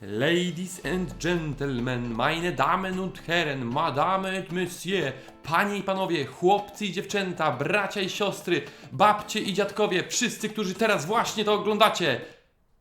Ladies and gentlemen, meine Damen und Herren, Madame et Monsieur, panie i panowie, chłopcy i dziewczęta, bracia i siostry, babcie i dziadkowie, wszyscy, którzy teraz właśnie to oglądacie.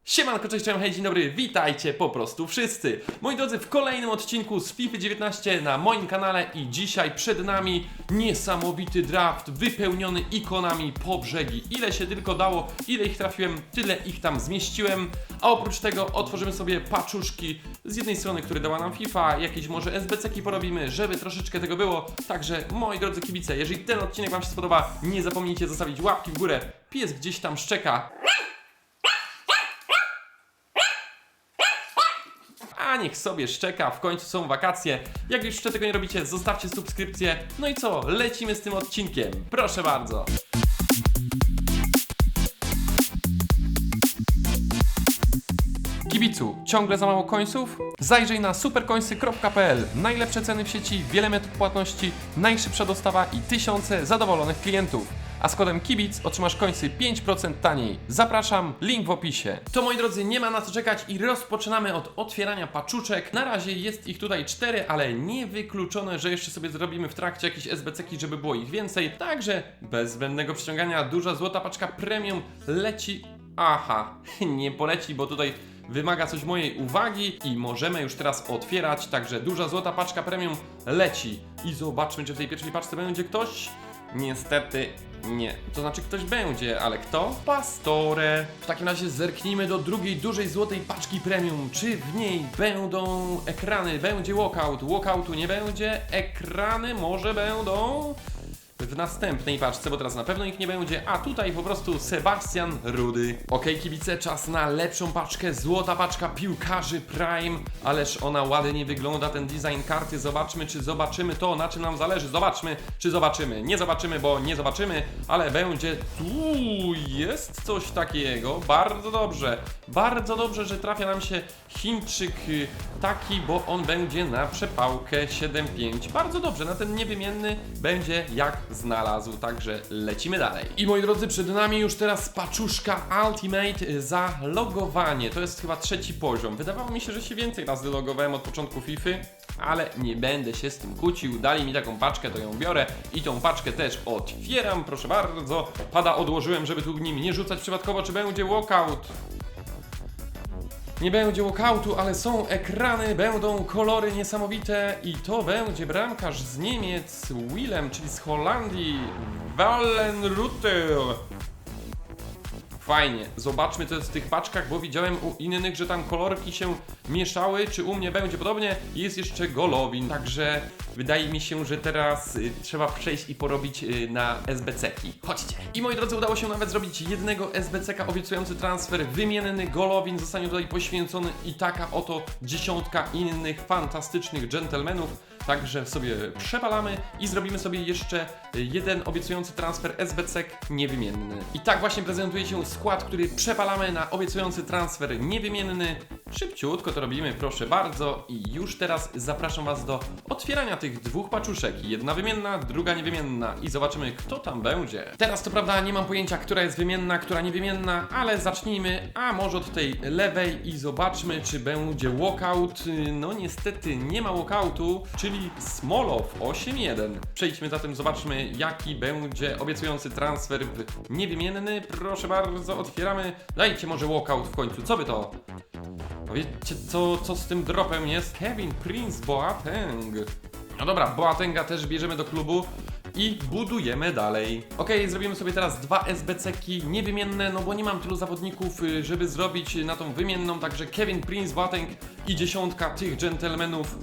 Siemanko, cześć, cześć, hej, dzień dobry, witajcie po prostu wszyscy. Moi drodzy, w kolejnym odcinku z FIFA 19 na moim kanale i dzisiaj przed nami niesamowity draft wypełniony ikonami po brzegi. Ile się tylko dało, ile ich trafiłem, tyle ich tam zmieściłem. A oprócz tego otworzymy sobie paczuszki z jednej strony, które dała nam FIFA, jakieś może SBC-ki porobimy, żeby troszeczkę tego było. Także moi drodzy kibice, jeżeli ten odcinek Wam się spodoba, nie zapomnijcie zostawić łapki w górę. Pies gdzieś tam szczeka, niech sobie szczeka, w końcu są wakacje. Jak już jeszcze tego nie robicie, zostawcie subskrypcję. No i co, lecimy z tym odcinkiem. Proszę bardzo. Kibicu, ciągle za mało końców? Zajrzyj na superkońsy.pl. Najlepsze ceny w sieci, wiele metod płatności, najszybsza dostawa i tysiące zadowolonych klientów. A z kodem KIBIC otrzymasz końcy 5% taniej. Zapraszam, link w opisie. To moi drodzy, nie ma na co czekać i rozpoczynamy od otwierania paczuczek. Na razie jest ich tutaj cztery, ale nie wykluczone, że jeszcze sobie zrobimy w trakcie jakieś SBC-ki, żeby było ich więcej. Także bez zbędnego przyciągania duża złota paczka premium leci. Aha, nie poleci, bo tutaj wymaga coś mojej uwagi i możemy już teraz otwierać, także duża złota paczka premium leci. I zobaczmy, czy w tej pierwszej paczce będzie ktoś. Niestety nie. To znaczy ktoś będzie, ale kto? Pastore. W takim razie zerknijmy do drugiej dużej złotej paczki premium. Czy w niej będą ekrany? Będzie walkout. Walkoutu nie będzie. Ekrany może będą w następnej paczce, bo teraz na pewno ich nie będzie, a tutaj po prostu Sebastian Rudy. Okej, kibice, czas na lepszą paczkę, złota paczka piłkarzy Prime, ależ ona ładnie wygląda, ten design karty, zobaczmy, czy zobaczymy to, na czym nam zależy, zobaczmy, czy zobaczymy. Nie zobaczymy, bo nie zobaczymy, ale będzie tu, jest coś takiego, bardzo dobrze, bardzo dobrze, że trafia nam się Chińczyk y, taki, bo on będzie na przepałkę 7.5, bardzo dobrze, na ten niewymienny będzie jak znalazł, także lecimy dalej. I moi drodzy, przed nami już teraz paczuszka Ultimate za logowanie. To jest chyba trzeci poziom. Wydawało mi się, że się więcej razy logowałem od początku FIFA, ale nie będę się z tym kłócił. Dali mi taką paczkę, to ją biorę i tą paczkę też otwieram, proszę bardzo. Pada odłożyłem, żeby tu nim nie rzucać przypadkowo, czy będzie walkout. Nie będzie walkoutu, ale są ekrany, będą kolory niesamowite i to będzie bramkarz z Niemiec, Willem, czyli z Holandii, Wallenrutter. Fajnie, zobaczmy co jest w tych paczkach, bo widziałem u innych, że tam kolorki się mieszały, czy u mnie będzie podobnie. Jest jeszcze Golowin, także wydaje mi się, że teraz y, trzeba przejść i porobić y, na SBC-ki. Chodźcie. I moi drodzy, udało się nawet zrobić jednego SBC-ka obiecujący transfer. Wymienny Golowin zostanie tutaj poświęcony i taka oto dziesiątka innych fantastycznych dżentelmenów. Także sobie przepalamy i zrobimy sobie jeszcze jeden obiecujący transfer SBC niewymienny. I tak właśnie prezentuje się skład, który przepalamy na obiecujący transfer niewymienny. Szybciutko to robimy, proszę bardzo. I już teraz zapraszam Was do otwierania tych dwóch paczuszek. Jedna wymienna, druga niewymienna. I zobaczymy, kto tam będzie. Teraz to prawda, nie mam pojęcia, która jest wymienna, która niewymienna, ale zacznijmy, a może od tej lewej i zobaczmy, czy będzie walkout. No niestety nie ma walkoutu, czyli Smolow 8-1. Przejdźmy zatem, zobaczmy, jaki będzie obiecujący transfer w niewymienny. Proszę bardzo, otwieramy. Dajcie może walkout w końcu, co by to? Powiedzcie, co, co z tym dropem jest? Kevin Prince Boateng. No dobra, Boatenga też bierzemy do klubu i budujemy dalej. Ok, zrobimy sobie teraz dwa SBC-ki niewymienne, no bo nie mam tylu zawodników, y, żeby zrobić na tą wymienną, także Kevin Prince Boateng i dziesiątka tych dżentelmenów.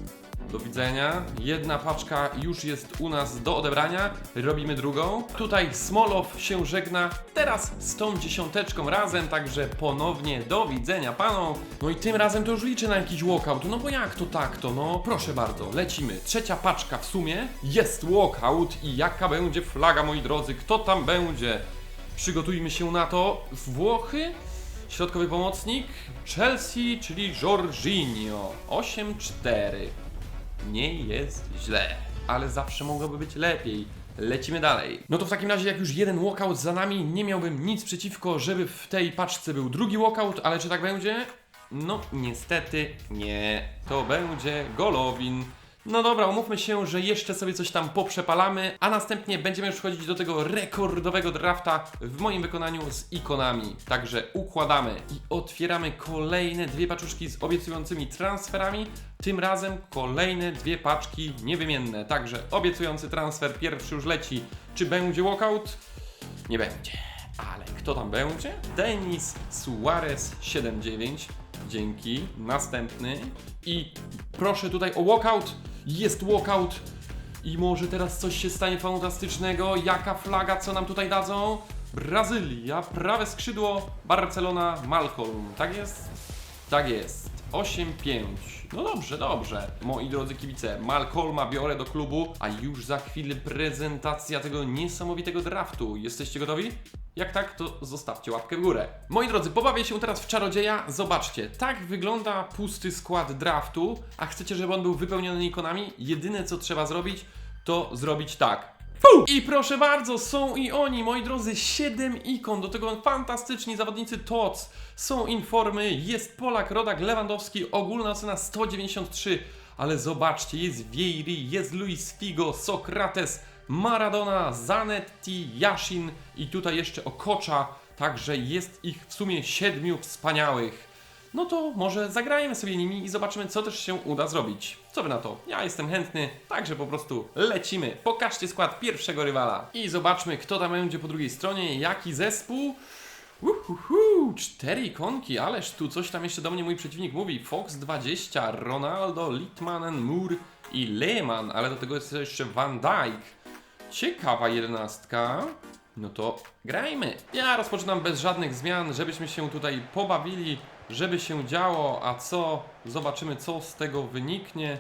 Do widzenia. Jedna paczka już jest u nas do odebrania. Robimy drugą. Tutaj Smolow się żegna. Teraz z tą dziesiąteczką razem, także ponownie do widzenia panom. No i tym razem to już liczę na jakiś walkout. No bo jak to tak to? No proszę bardzo, lecimy. Trzecia paczka w sumie. Jest walkout i jaka będzie flaga moi drodzy? Kto tam będzie? Przygotujmy się na to. Włochy? Środkowy pomocnik Chelsea, czyli Jorginho 8-4 nie jest źle, ale zawsze mogłoby być lepiej. Lecimy dalej. No to w takim razie, jak już jeden walkout za nami, nie miałbym nic przeciwko, żeby w tej paczce był drugi walkout, ale czy tak będzie? No, niestety nie. To będzie Golowin. No dobra, umówmy się, że jeszcze sobie coś tam poprzepalamy, a następnie będziemy już wchodzić do tego rekordowego drafta w moim wykonaniu z ikonami. Także układamy i otwieramy kolejne dwie paczuszki z obiecującymi transferami. Tym razem kolejne dwie paczki niewymienne. Także obiecujący transfer pierwszy już leci. Czy będzie walkout? Nie będzie. Ale kto tam będzie? Denis Suarez 7-9. Dzięki. Następny. I proszę tutaj o walkout. Jest walkout. I może teraz coś się stanie fantastycznego. Jaka flaga, co nam tutaj dadzą? Brazylia, prawe skrzydło, Barcelona, Malcolm. Tak jest? Tak jest. 8-5. No dobrze, dobrze. Moi drodzy kibice, Malcolma biorę do klubu, a już za chwilę prezentacja tego niesamowitego draftu. Jesteście gotowi? Jak tak, to zostawcie łapkę w górę. Moi drodzy, pobawię się teraz w czarodzieja. Zobaczcie, tak wygląda pusty skład draftu, a chcecie, żeby on był wypełniony ikonami? Jedyne co trzeba zrobić, to zrobić tak. I proszę bardzo, są i oni, moi drodzy, 7 ikon, do tego fantastyczni zawodnicy TOC, są informy, jest Polak, Rodak, Lewandowski, ogólna ocena 193, ale zobaczcie, jest Vieri, jest Luis Figo, Sokrates, Maradona, Zanetti, Yashin i tutaj jeszcze Okocza, także jest ich w sumie siedmiu wspaniałych. No to może zagrajmy sobie nimi i zobaczymy, co też się uda zrobić. Co wy na to? Ja jestem chętny, także po prostu lecimy. Pokażcie skład pierwszego rywala i zobaczmy, kto tam będzie po drugiej stronie, jaki zespół. Uhuhu, cztery ikonki, ależ tu coś tam jeszcze do mnie mój przeciwnik mówi. Fox 20, Ronaldo, Litmanen, Moore i Lehmann, ale do tego jest jeszcze Van Dijk. Ciekawa jedenastka. No to grajmy. Ja rozpoczynam bez żadnych zmian, żebyśmy się tutaj pobawili, żeby się działo, a co? Zobaczymy, co z tego wyniknie.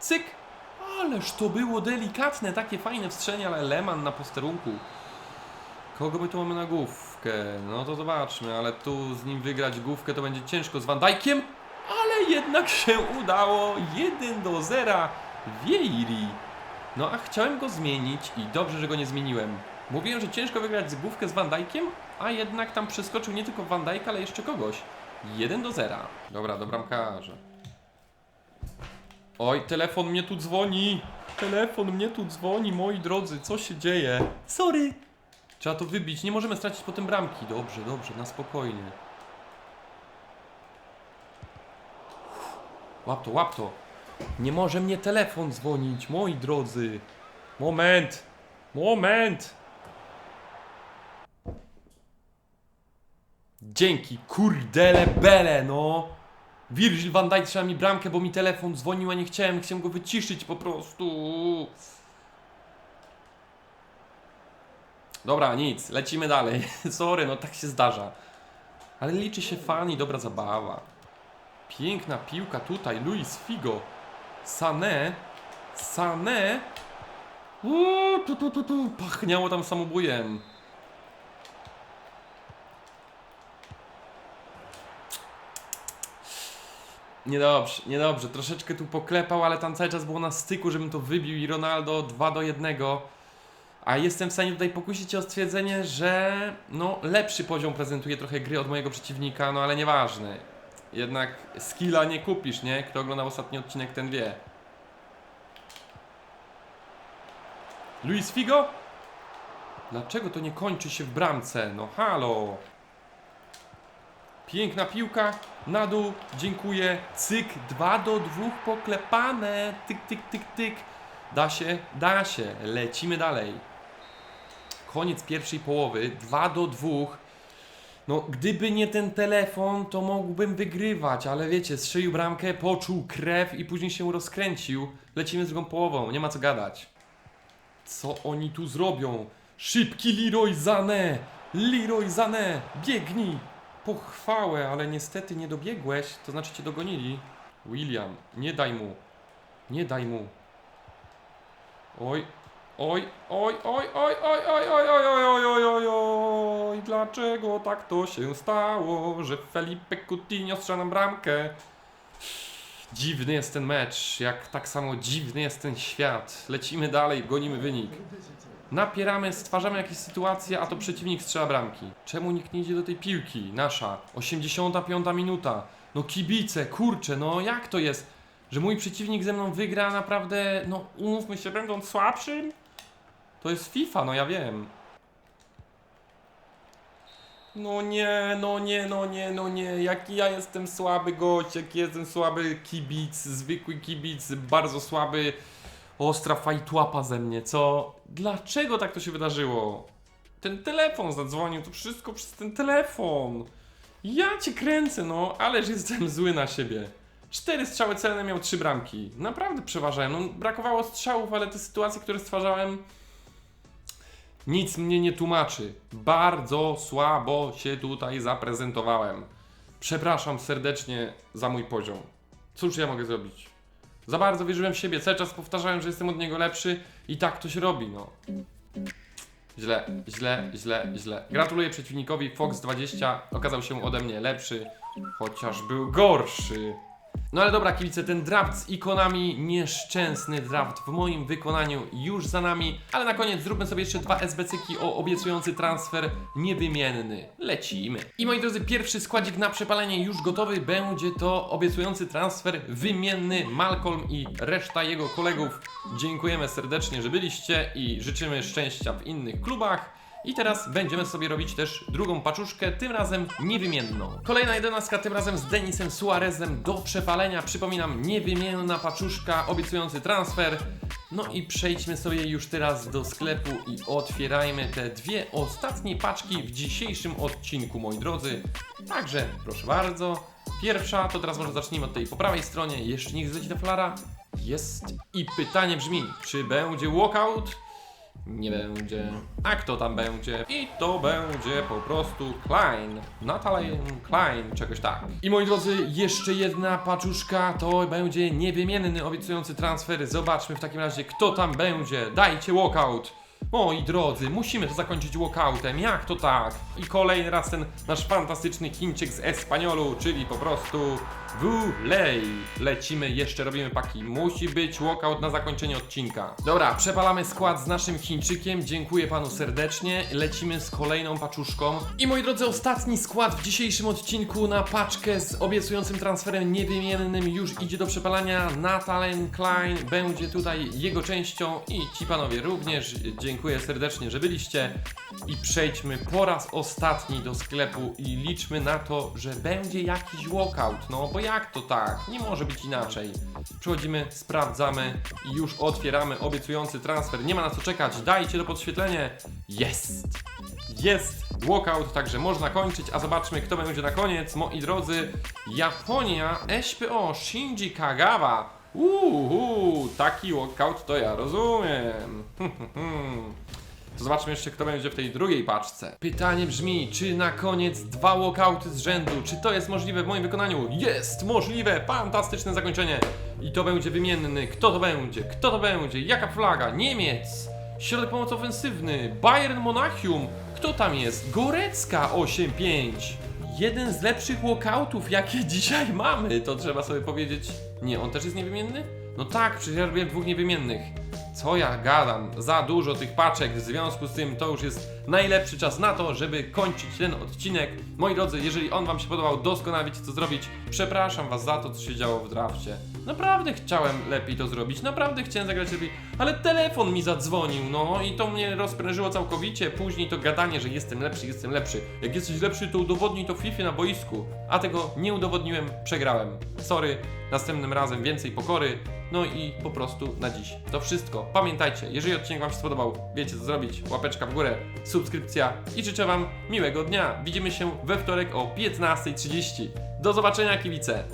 Cyk! Ależ to było delikatne, takie fajne wstrzenie, ale Leman na posterunku. Kogo my tu mamy na główkę? No to zobaczmy, ale tu z nim wygrać główkę to będzie ciężko z Van Dijkiem, ale jednak się udało. 1 do 0. Vieri. No a chciałem go zmienić i dobrze, że go nie zmieniłem. Mówiłem, że ciężko wygrać z główkę z Van Dijkiem, a jednak tam przeskoczył nie tylko Van Dijk, ale jeszcze kogoś. 1 do 0. Dobra, do bramkarza. Oj, telefon mnie tu dzwoni. Telefon mnie tu dzwoni, moi drodzy, co się dzieje? Sorry. Trzeba to wybić, nie możemy stracić potem bramki. Dobrze, dobrze, na spokojnie. Łap to, łap to. Nie może mnie telefon dzwonić, moi drodzy. Moment. Moment. Dzięki, kurdele bele, no. Virgil van Dijk trzeba mi bramkę, bo mi telefon dzwonił, a nie chciałem, chciałem go wyciszyć po prostu. Dobra, nic, lecimy dalej. Sorry, no tak się zdarza. Ale liczy się fan i dobra zabawa. Piękna piłka tutaj, Luis Figo. Sané. Sané. Uuu, tu, tu, tu, tu. Pachniało tam samobujem. Niedobrze, niedobrze. Troszeczkę tu poklepał, ale tam cały czas było na styku, żebym to wybił i Ronaldo 2 do 1. A jestem w stanie tutaj pokusić o stwierdzenie, że no lepszy poziom prezentuje trochę gry od mojego przeciwnika, no ale nieważne. Jednak skilla nie kupisz, nie? Kto oglądał ostatni odcinek, ten wie. Luis Figo? Dlaczego to nie kończy się w bramce? No halo! Piękna piłka, na dół, dziękuję. Cyk, 2 do 2 poklepane. Tyk, tyk, tyk, tyk. Da się, da się. Lecimy dalej. Koniec pierwszej połowy, 2 do 2. No, gdyby nie ten telefon, to mógłbym wygrywać, ale wiecie, strzelił bramkę, poczuł krew i później się rozkręcił. Lecimy z drugą połową, nie ma co gadać. Co oni tu zrobią? Szybki Leroy Sané! Leroy Sané! Biegnij! Pochwałę, ale niestety nie dobiegłeś, to znaczy cię dogonili. William, nie daj mu. Nie daj mu. Oj, oj, oj, oj, oj, oj, oj, oj, oj, oj, oj, oj, oj, oj, dlaczego tak to się stało, że Felipe Coutinho strzela nam bramkę? Dziwny jest ten mecz, jak tak samo dziwny jest ten świat. Lecimy dalej, gonimy wynik. Napieramy, stwarzamy jakieś sytuacje, a to przeciwnik strzela bramki. Czemu nikt nie idzie do tej piłki? Nasza. 85 minuta. No kibice, kurczę, no jak to jest? Że mój przeciwnik ze mną wygra naprawdę, no umówmy się, będąc słabszym? To jest FIFA, no ja wiem. No nie, no nie, no nie, no nie, jaki ja jestem słaby gość, jaki jestem słaby kibic, zwykły kibic, bardzo słaby, ostra fajtłapa ze mnie, co? Dlaczego tak to się wydarzyło? Ten telefon zadzwonił, to wszystko przez ten telefon. Ja cię kręcę, no, ależ jestem zły na siebie. Cztery strzały celne miał trzy bramki. Naprawdę przeważałem. No, brakowało strzałów, ale te sytuacje, które stwarzałem, nic mnie nie tłumaczy. Bardzo słabo się tutaj zaprezentowałem. Przepraszam serdecznie za mój poziom. Cóż ja mogę zrobić? Za bardzo wierzyłem w siebie, cały czas powtarzałem, że jestem od niego lepszy i tak to się robi, no. Źle, źle, źle, źle. Gratuluję przeciwnikowi, Fox20 okazał się ode mnie lepszy, chociaż był gorszy. No ale dobra, kibice, ten draft z ikonami, nieszczęsny draft w moim wykonaniu już za nami, ale na koniec zróbmy sobie jeszcze dwa SBC-ki o obiecujący transfer niewymienny. Lecimy. I moi drodzy, pierwszy składzik na przepalenie już gotowy, będzie to obiecujący transfer wymienny Malcolm i reszta jego kolegów. Dziękujemy serdecznie, że byliście i życzymy szczęścia w innych klubach. I teraz będziemy sobie robić też drugą paczuszkę, tym razem niewymienną. Kolejna jedenastka, tym razem z Denisem Suarezem do przepalenia. Przypominam, niewymienna paczuszka, obiecujący transfer. No i przejdźmy sobie już teraz do sklepu i otwierajmy te dwie ostatnie paczki w dzisiejszym odcinku, moi drodzy. Także, proszę bardzo. Pierwsza, to teraz może zacznijmy od tej po prawej stronie. Jeszcze niech zleci ta flara. Jest. I pytanie brzmi, czy będzie walkout? Nie będzie. A kto tam będzie? I to będzie po prostu Klein. Natalie Klein, czegoś tak. I moi drodzy, jeszcze jedna paczuszka to będzie niewymienny obiecujący transfer. Zobaczmy w takim razie, kto tam będzie. Dajcie walkout. Moi drodzy, musimy to zakończyć walkoutem. Jak to tak? I kolejny raz ten nasz fantastyczny Chińczyk z Espaniolu, czyli po prostu Wulej. Lecimy, jeszcze robimy paki. Musi być walkout na zakończenie odcinka. Dobra, przepalamy skład z naszym Chińczykiem. Dziękuję panu serdecznie. Lecimy z kolejną paczuszką. I moi drodzy, ostatni skład w dzisiejszym odcinku na paczkę z obiecującym transferem niewymiennym już idzie do przepalania. Natalen Klein będzie tutaj jego częścią i ci panowie również. Dziękuję serdecznie, że byliście. I przejdźmy po raz ostatni do sklepu i liczmy na to, że będzie jakiś walkout. No bo jak to tak? Nie może być inaczej. Przechodzimy, sprawdzamy i już otwieramy obiecujący transfer. Nie ma na co czekać. Dajcie to podświetlenie. Jest! Jest walkout, także można kończyć, a zobaczmy kto będzie na koniec. Moi drodzy, Japonia, SPO, Shinji Kagawa. Uuu, taki walkout to ja rozumiem. To zobaczmy jeszcze, kto będzie w tej drugiej paczce. Pytanie brzmi, czy na koniec dwa walkouty z rzędu? Czy to jest możliwe w moim wykonaniu? Jest możliwe! Fantastyczne zakończenie! I to będzie wymienny. Kto to będzie? Kto to będzie? Jaka flaga? Niemiec! Środek pomocy ofensywny. Bayern Monachium. Kto tam jest? Gorecka 8-5. Jeden z lepszych walkoutów, jakie dzisiaj mamy, to trzeba sobie powiedzieć. Nie, on też jest niewymienny? No tak, przecież ja robiłem dwóch niewymiennych. Co ja gadam? Za dużo tych paczek, w związku z tym to już jest najlepszy czas na to, żeby kończyć ten odcinek. Moi drodzy, jeżeli on Wam się podobał, doskonale wiecie co zrobić. Przepraszam Was za to, co się działo w drafcie. Naprawdę chciałem lepiej to zrobić, naprawdę chciałem zagrać lepiej, ale telefon mi zadzwonił, no i to mnie rozprężyło całkowicie. Później to gadanie, że jestem lepszy, jestem lepszy. Jak jesteś lepszy, to udowodnij to w FIFA na boisku. A tego nie udowodniłem, przegrałem. Sorry, następnym razem więcej pokory. No i po prostu na dziś to wszystko. Pamiętajcie, jeżeli odcinek Wam się spodobał, wiecie co zrobić. Łapeczka w górę, subskrypcja i życzę Wam miłego dnia. Widzimy się we wtorek o 15.30. Do zobaczenia kibice!